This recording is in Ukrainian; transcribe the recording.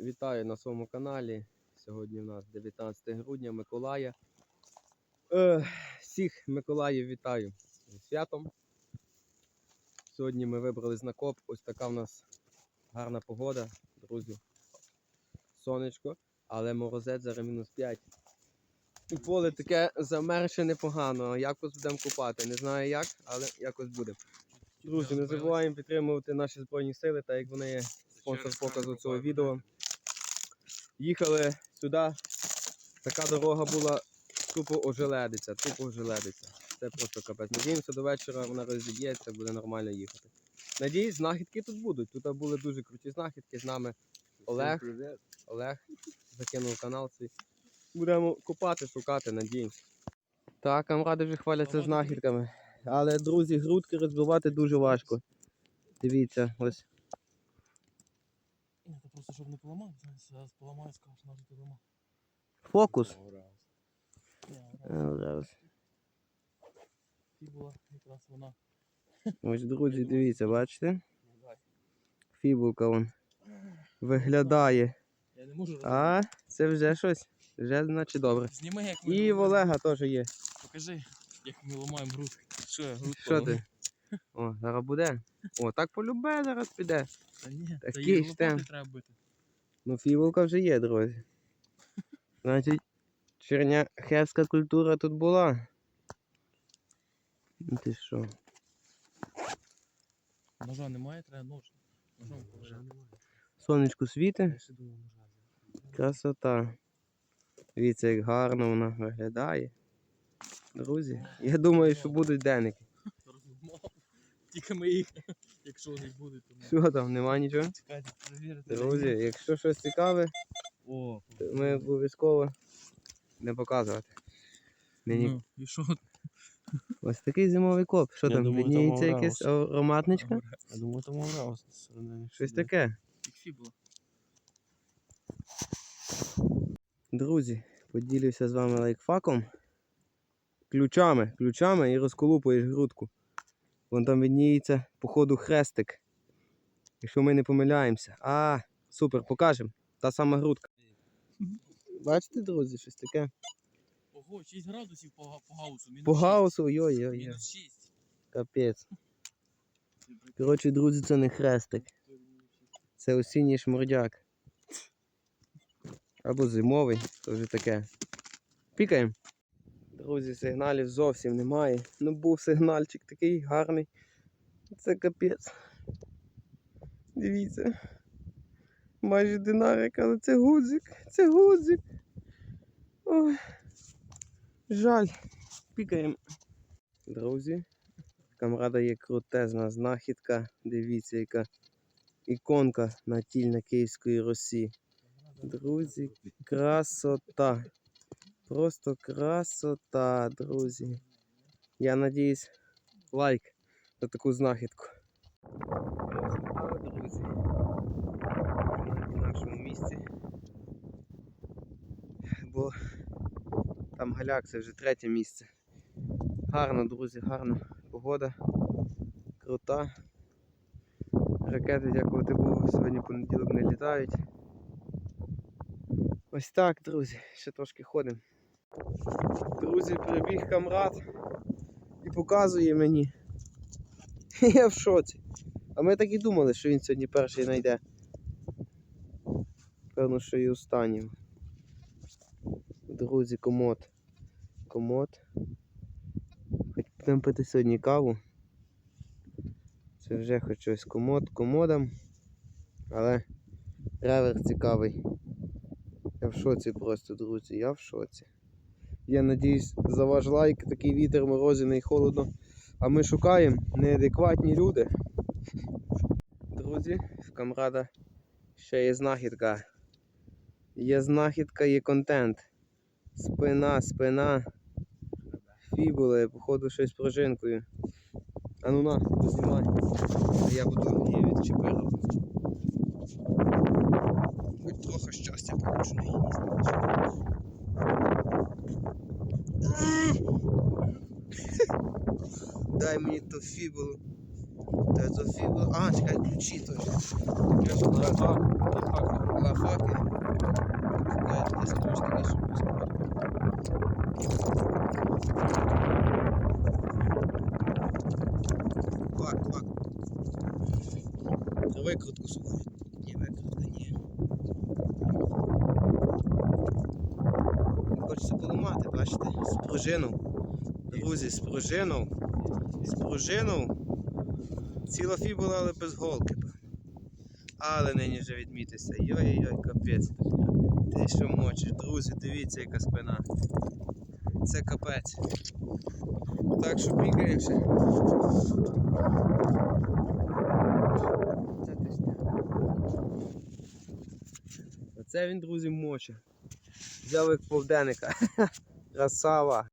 Вітаю на своєму каналі. Сьогодні у нас 19 грудня, Миколая. Е, всіх Миколаїв вітаю зі святом. Сьогодні ми вибрались на коп. Ось така в нас гарна погода, друзі. Сонечко, але морозець зараз мінус 5. І поле таке замерше непогано. Якось будемо купати. Не знаю як, але якось будемо. Друзі, не забуваємо підтримувати наші Збройні Сили, так як вони спонсор показу цього відео. Їхали сюди. Така дорога була тупо ожеледиця, тупо ожеледиця. Це просто капець. Надіємося, до вечора вона розіб'ється, буде нормально їхати. Надіюсь, знахідки тут будуть. Тут були дуже круті знахідки. З нами Олег. Олег закинув канал свій. Будемо копати, шукати, надіємося. Так, камради вже хваляться знахідками. Але, друзі, грудки розбивати дуже важко. Дивіться, ось. Ні, це просто щоб не поламав, зараз, зараз поламаю, скажеш, навіть ти ламав. Фокус. Ні, Е, зараз. фібула якраз вона. Ось, друзі, дивіться, бачите? Фібулка вон виглядає. Я не можу А, це вже щось. Вже значить добре. Зніми, як ми І в ламаємо. Олега теж є. Покажи, як ми ламаємо грудки. Що я грудку Що ламаю? ти? О, зараз буде. О, так полюбе зараз піде. Та ні, та Такий її ж лопати треба бити. Ну, фібулка вже є, друзі. Значить, черняхевська культура тут була. Ну Ти що? Ножа немає, треба нож. Ножом положити. Сонечко світить. Ще думав ножа. Красота. Дивіться, як гарно вона виглядає. Друзі, я думаю, що будуть денники. Тільки ми їх, якщо вони будуть, то ми. Що там, нема нічого? Чекайте, перевірити. Друзі, якщо щось цікаве, О, то ми обов'язково не показувати. Нині. ну, і що? Ось такий зимовий коп. Що Я там, думаю, там відніється якась ароматничка? Я думаю, там всередині. Щось таке. Як фібула. Друзі, поділюся з вами лайфхаком. Ключами, ключами і розколупуєш грудку. Вон там відніється, походу, хрестик. Якщо ми не помиляємося. А, супер, покажемо. Та сама грудка. Бачите, друзі, щось таке. Ого, 6 градусів по, по гаусу. Мінус По 6. гаусу, йой-йой-йой. Мінус 6. Капець. Коротше, друзі, це не хрестик. Це осінній шмурдяк. Або зимовий, то вже таке. Пікаємо. Друзі, сигналів зовсім немає. Ну був сигнальчик такий гарний. Це капець. Дивіться. Майже динарик, але це гудзик. Це гудзик. Ой. Жаль. Пікаємо. Друзі, камрада є крутезна знахідка. Дивіться, яка іконка натільна Київської Росі. Друзі, красота. Просто красота, друзі. Я надіюсь, лайк на таку знахідку. Красота, друзі. На нашому місці. Бо там галяк, це вже третє місце. Гарно, друзі, гарно. Погода крута. Ракети, дякувати Богу, сьогодні понеділок не літають. Ось так, друзі, ще трошки ходимо. Друзі, прибіг камрад і показує мені. Я в шоці. А ми так і думали, що він сьогодні перший знайде. Певно, що і останнім. Друзі, комод. Комод. Хоч будемо пити сьогодні каву. Це вже хоч щось комод комодом. Але ревер цікавий. Я в шоці просто, друзі, я в шоці. Я надіюсь, за ваш лайк, такий вітер морозяний, холодно. А ми шукаємо неадекватні люди. Друзі, в камрада ще є знахідка. Є знахідка, є контент. Спина, спина. Фібули, походу щось з пружинкою. А ну на, знімай. А я буду її відчепирувати. Хоч трохи щастя получу на її Дай мені то фібулу. Та то фібулу. А, чекай, ключі тоже. Лафаки. Лафаки. страшно, не Квак, квак. Викрутку слухай. Ні, викрутка, ні. Хочеться поламати, бачите, спружинув. Друзі, спружинув. Спружинув. Ціла фібула, але без голки. Але нині вже відмітися. Йой-йой, капець. Ти що мочиш, друзі, дивіться, яка спина. Це капець. Так що бігаємо ще. Оце він, друзі, моче. Взяв як повденника. Красава.